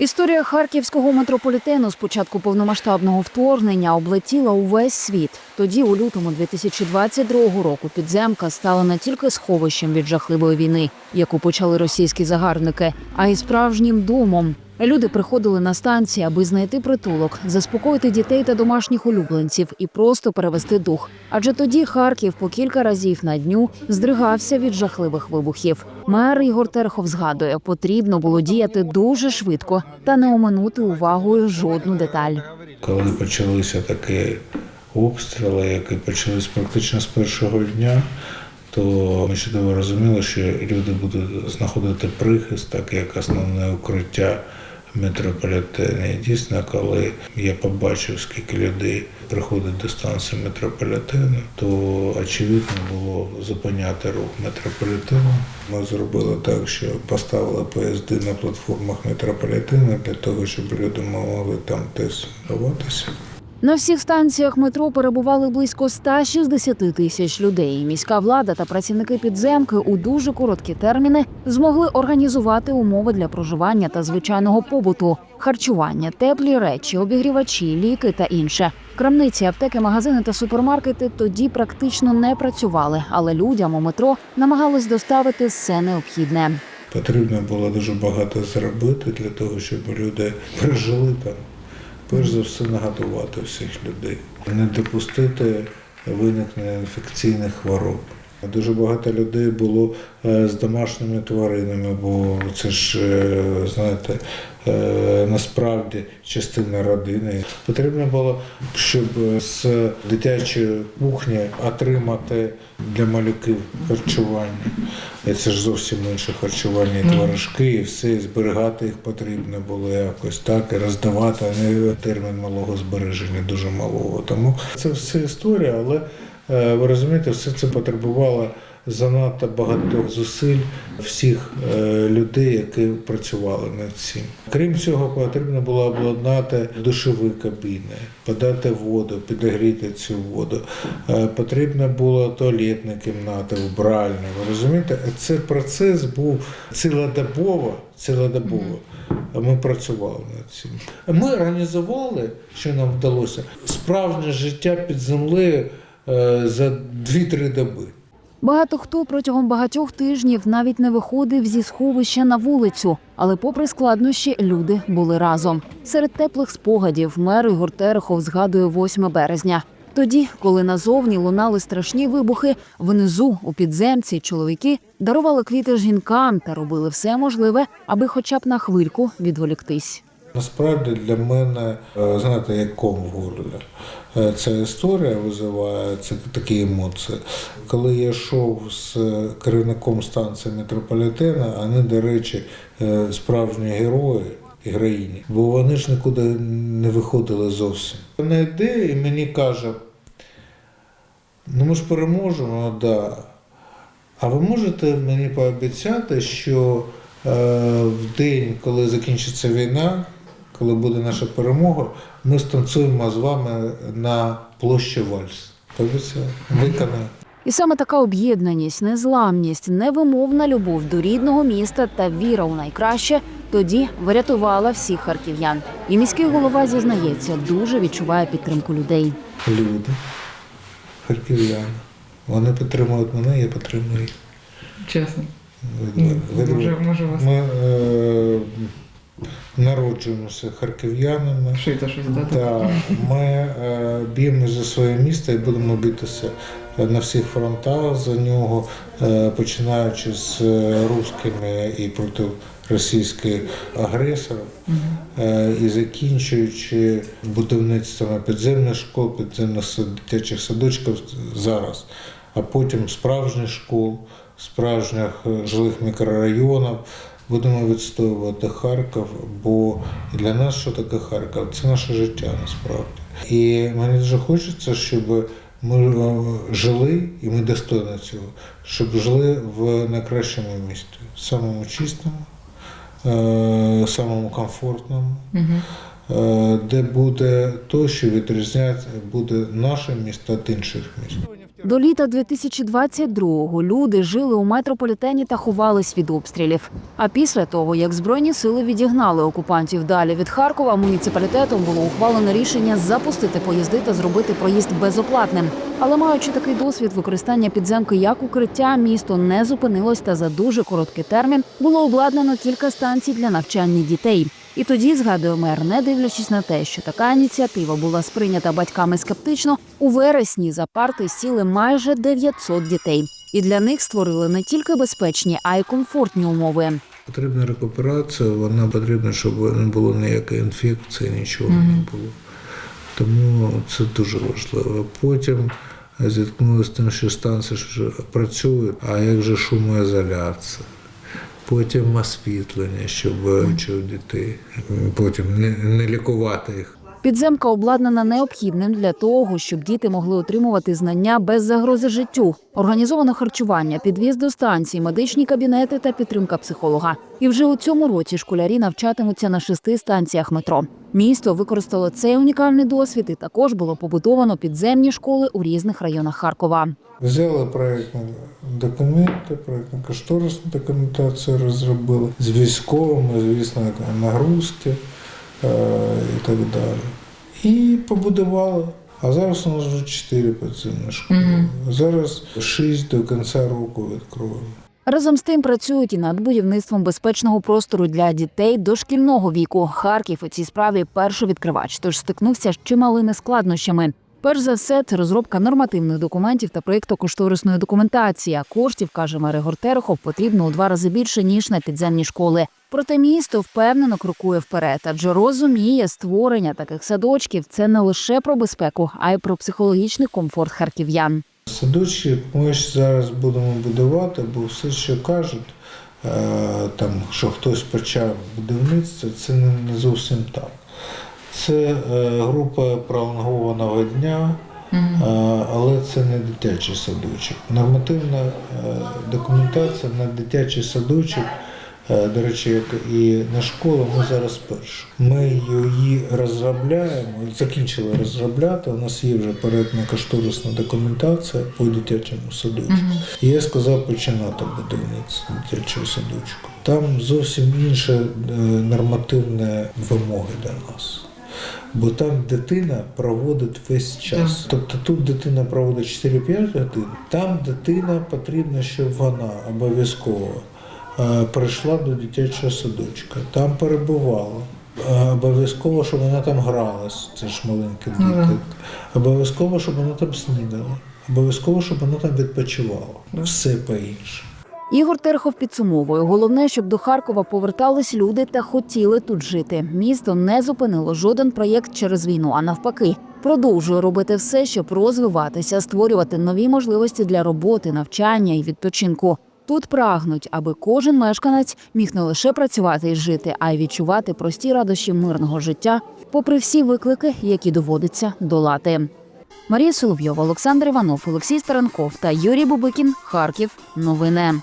Історія харківського метрополітену з початку повномасштабного вторгнення облетіла увесь світ. Тоді, у лютому 2022 року, підземка стала не тільки сховищем від жахливої війни, яку почали російські загарбники, а й справжнім домом. Люди приходили на станції, аби знайти притулок, заспокоїти дітей та домашніх улюбленців і просто перевести дух. Адже тоді Харків по кілька разів на дню здригався від жахливих вибухів. Мер Ігор Терхов згадує, потрібно було діяти дуже швидко та не оминути увагою жодну деталь. Коли почалися такі обстріли, які почались практично з першого дня, то ми чудово розуміли, що люди будуть знаходити прихист, так як основне укриття метрополітену. І дійсно, коли я побачив, скільки людей приходить до станції метрополітену, то очевидно було зупиняти рух метрополітену. Ми зробили так, що поставили поїзди на платформах метрополітену для того, щоб люди могли там теж ховатися. На всіх станціях метро перебували близько 160 тисяч людей. Міська влада та працівники підземки у дуже короткі терміни змогли організувати умови для проживання та звичайного побуту, харчування, теплі речі, обігрівачі, ліки та інше. Крамниці, аптеки, магазини та супермаркети тоді практично не працювали, але людям у метро намагались доставити все необхідне. Потрібно було дуже багато зробити для того, щоб люди прожили там. Перш за все, нагадувати всіх людей, не допустити виникнення інфекційних хвороб. Дуже багато людей було е, з домашніми тваринами, бо це ж, е, знаєте, е, насправді частина родини. Потрібно було, щоб з дитячої кухні отримати для малюків харчування. І це ж зовсім інше харчування, і творожки, і все, і зберігати їх потрібно було якось так, і роздавати, а не термін малого збереження, дуже малого. Тому це все історія, але ви розумієте, все це потребувало занадто багато зусиль всіх е, людей, які працювали над цим. Крім цього, потрібно було обладнати душові кабіни, подати воду, підігріти цю воду. Е, Потрібно було туалетні кімнати, вбральні. Ви розумієте, це процес був цілодобово, цілодобово. Ми працювали над цим. Ми організували, що нам вдалося, справжнє життя під землею е, за 2-3 доби. Багато хто протягом багатьох тижнів навіть не виходив зі сховища на вулицю, але, попри складнощі, люди були разом. Серед теплих спогадів мер Ігор Терехов згадує 8 березня. Тоді, коли назовні лунали страшні вибухи, внизу у підземці чоловіки дарували квіти жінкам та робили все можливе, аби хоча б на хвильку відволіктись. Насправді для мене, е, знаєте, як ком в горлі. Е, Ця історія визиває такі емоції. Коли я йшов з керівником станції метрополітена, вони, до речі, е, справжні герої. і Героїні, бо вони ж нікуди не виходили зовсім. Вона йде і мені каже: ну ми ж переможемо, да. А ви можете мені пообіцяти, що в день, коли закінчиться війна, коли буде наша перемога, ми станцюємо з вами на площі Вальс. Пообіцяв, виконаю. І саме така об'єднаність, незламність, невимовна любов до рідного міста та віра у найкраще тоді врятувала всіх харків'ян. І міський голова зізнається, дуже відчуває підтримку людей. Люди, харків'яни. Вони підтримують мене, я підтримую їх. Чесно. Ви- ви- Дуже можу вас Ми е, народжуємося харків'янами. шити щось дати. Ми е, б'ємося за своє місто і будемо битися на всіх фронтах за нього, е, починаючи з е, русскими і проти російських агресорів, е, і закінчуючи будівництвом підземних школ, підземних дитячих садочків зараз, а потім справжніх школ, справжніх е, жилих мікрорайонів. Будемо відстоювати Харків, бо для нас що таке Харків? Це наше життя насправді. І мені дуже хочеться, щоб ми е, жили, і ми достойні цього, щоб жили в найкращому місті, самому чистому, е, самому комфортному, е, де буде то, що відрізняє буде наше місто від інших міст. До літа 2022-го люди жили у метрополітені та ховались від обстрілів. А після того, як збройні сили відігнали окупантів далі від Харкова, муніципалітетом було ухвалено рішення запустити поїзди та зробити проїзд безоплатним. Але маючи такий досвід використання підземки як укриття, місто не зупинилось та за дуже короткий термін було обладнано кілька станцій для навчання дітей. І тоді, згадує мер, не дивлячись на те, що така ініціатива була сприйнята батьками скептично, у вересні за парти сіли майже 900 дітей. І для них створили не тільки безпечні, а й комфортні умови. Потрібна рекуперація, вона потрібна, щоб не було ніякої інфекції, нічого не було. Тому це дуже важливо. Потім зіткнулися з тим, що станції ж працюють, а як же шумоізоляція. Потім освітлення, щоб вивчив дітей, потім не, не лікувати їх. Підземка обладнана необхідним для того, щоб діти могли отримувати знання без загрози життю, організовано харчування, підвіз до станцій, медичні кабінети та підтримка психолога. І вже у цьому році школярі навчатимуться на шести станціях метро. Місто використало цей унікальний досвід і також було побудовано підземні школи у різних районах Харкова. Взяли проєктні документи, проєктну кошторисну документацію розробили з військовими, звісно, нагрузки і так далі. І побудували. А зараз у нас вже чотири підземні школи. Зараз шість до кінця року відкроємо. Разом з тим працюють і над будівництвом безпечного простору для дітей дошкільного віку. Харків у цій справі першовідкривач, тож стикнувся з чималими складнощами. Перш за все, це розробка нормативних документів та проєктно-кошторисної документації. А коштів, каже мер Ігор Терехов, потрібно у два рази більше ніж на підземні школи. Проте місто впевнено крокує вперед, адже розуміє, створення таких садочків це не лише про безпеку, а й про психологічний комфорт харків'ян. Садочки ми ж зараз будемо будувати, бо все, що кажуть, е, там, що хтось почав будівництво, це не зовсім так. Це е, група пролонгованого дня, е, але це не дитячий садочок. Нормативна е, документація на дитячий садочок, до речі, як і на школу, ми зараз перші. Ми її розробляємо, закінчили розробляти. У нас є вже проєктна кошторисна документація по дитячому садочку. І я сказав починати будівництво дитячого садочку. Там зовсім інші е, нормативні вимоги до нас. Бо там дитина проводить весь час. Тобто тут дитина проводить 4-5 годин, там дитина потрібно, щоб вона обов'язково е, прийшла до дитячого садочка, там перебувала. Е, Обов'язково, щоб вона там гралась, це ж маленькі Ну, діти. Обов'язково, щоб вона там снідала. Обов'язково, щоб вона там відпочивала. Все по-іншому. Ігор Терехов підсумовує, головне, щоб до Харкова повертались люди та хотіли тут жити. Місто не зупинило жоден проєкт через війну, а навпаки, продовжує робити все, щоб розвиватися, створювати нові можливості для роботи, навчання і відпочинку. Тут прагнуть, аби кожен мешканець міг не лише працювати і жити, а й відчувати прості радощі мирного життя, попри всі виклики, які доводиться долати. Марія Соловйова, Олександр Іванов, Олексій Старенков та Юрій Бубикін. Харків. Новини.